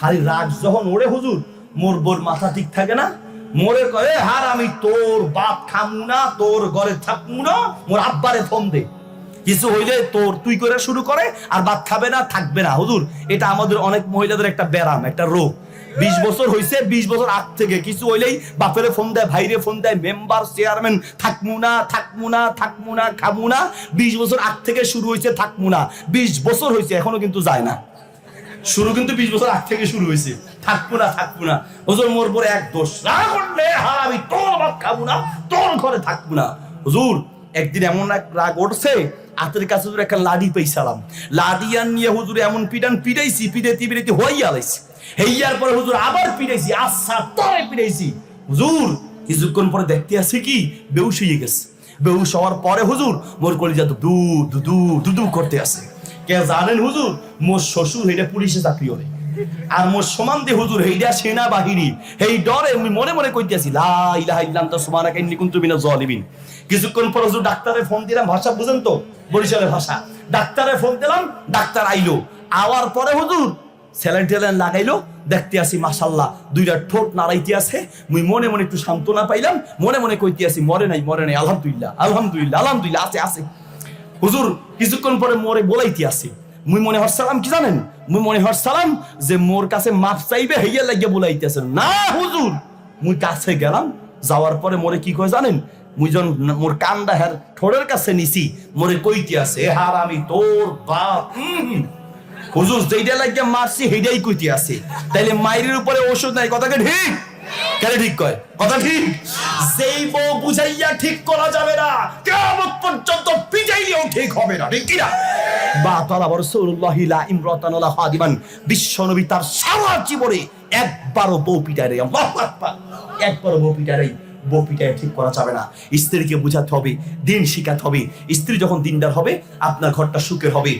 খালি রাগ যখন ওরে হুজুর, মোর বোর মাথা ঠিক থাকে না। মোরে কয়ে, হার আমি তোর বাপ খামু না, তোর ঘরে থাকমু না, মোর আব্বারে ফোন দে। কিছু হইলে তোর তুই করে শুরু করে, আর ভাত খাবে না, থাকবে না। হুজুর, এটা আমাদের অনেক মহিলাদের একটা ব্যারাম, একটা রোগ। বিশ বছর হয়েছে বিশ বছর আগ থেকে। কিছু হইলেই বাপেরে ফোন দেয়, ভাইরে ফোন দেয়, মেম্বার, চেয়ারম্যান, থাকমু না থাকমু না থাকমু না, খামু না। বিশ বছর আগ থেকে শুরু হয়েছে থাকমু না। বিশ বছর হয়েছে এখনও কিন্তু যায় না। শুরু কিন্তু বিশ বছর আগ থেকে শুরু হয়েছে। থাকব না থাকব না। হুজুর, মোর পরে এক দোষ। না করলে আমি তোর ভাত খাব না, তোর ঘরে থাকব না। হুজুর, একদিন এমন এক রাগ উঠছে হাতের কাছে হুজুর একটা লাডি পেয়েছিলাম। লাডি আর নিয়ে হুজুর এমন পিটান পিটাইছি পিটাইতে পিটাইতে হইয়া লাইছি। হেইয়ার পরে হুজুর আবার পিটাইছি আচ্ছা তরে পিটাইছি হুজুর, কিছুক্ষণ পরে দেখতে আসি কি? বেউস হয়ে গেছে। বেউস হওয়ার পরে হুজুর, মোর কলিজা তো দু দু দু দু করতে আসে। কে জানেন হুজুর? মোর শ্বশুর হেইটা পুলিশে চাকরি করে। আর মোর সমান দিয়ে হুজুর হেইটা সেনাবাহিনী। হেই ডরে আমি মনে মনে কইতেছি, লা ইলাহা ইল্লাম তা সুবহানাকা ইন্নী কুনতু মিনাজ জালিমিন কিছুক্ষণ পর হুজুর ডাক্তারে ফোন দিলাম, ভাষা বুঝেন তো, বরিশালের ভাষা। ডাক্তারে ফোন দিলাম, ডাক্তার আইলো। আওয়ার পরে হুজুর স্যালাইন টেলাইন লাগাইলো, দেখতে আসি মাসাল্লাহ দুইটা ঠোঁট নাড়াইতে আছে। মুই মনে মনে একটু সান্ত্বনা পাইলাম, মনে মনে কইতে আসি, মরে নাই মরে নাই, আলহামদুলিল্লাহ আলহামদুলিল্লাহ আলহামদুলিল্লাহ, আছে আছে। হুজুর, কিছুক্ষণ পরে মোরে বলাইতে আসি। মুই মনে হরসালাম কি জানেন? মুই মনে হরসালাম যে মোর কাছে মাপ চাইবে, হইয়া লাগিয়া বলাইতেছে না, হুজুর! মুই কাছে গেলাম, যাওয়ার পরে মোরে কি কয় জানেন? মুই যখন মোর কান্দা হের ঠোঁটের কাছে নিছি, মোরে কইতে আছে হার আমি তোর বাপ। হুজুর যেইটা লাগিয়া মারছি সেইটাই কইতে আছে তাইলে মাইরের উপরে ওষুধ নাই কথাকে ঠিক? কেন ঠিক কয়? কথা ঠিক? যেই বউ বুঝাইয়া ঠিক করা যাবে না। কেমন পর্যন্ত পিজাইলেও ঠিক হবে না ঠিক কিনা? বা তালা রাসূলুল্লাহি লা ইমরাতান ওয়ালা খাদিমান। বিশ্বনবী তার সারা জীবনে একবারও বউ পিটায় রে আল্লাহু আকবার। একবারও বউ পিটায় পিটায় ঠিক করা যাবে না। স্ত্রীকে বুঝাতে হবে দিন শিখাতে হবে। স্ত্রী যখন দিনদার হবে আপনার ঘরটা সুখের হবে।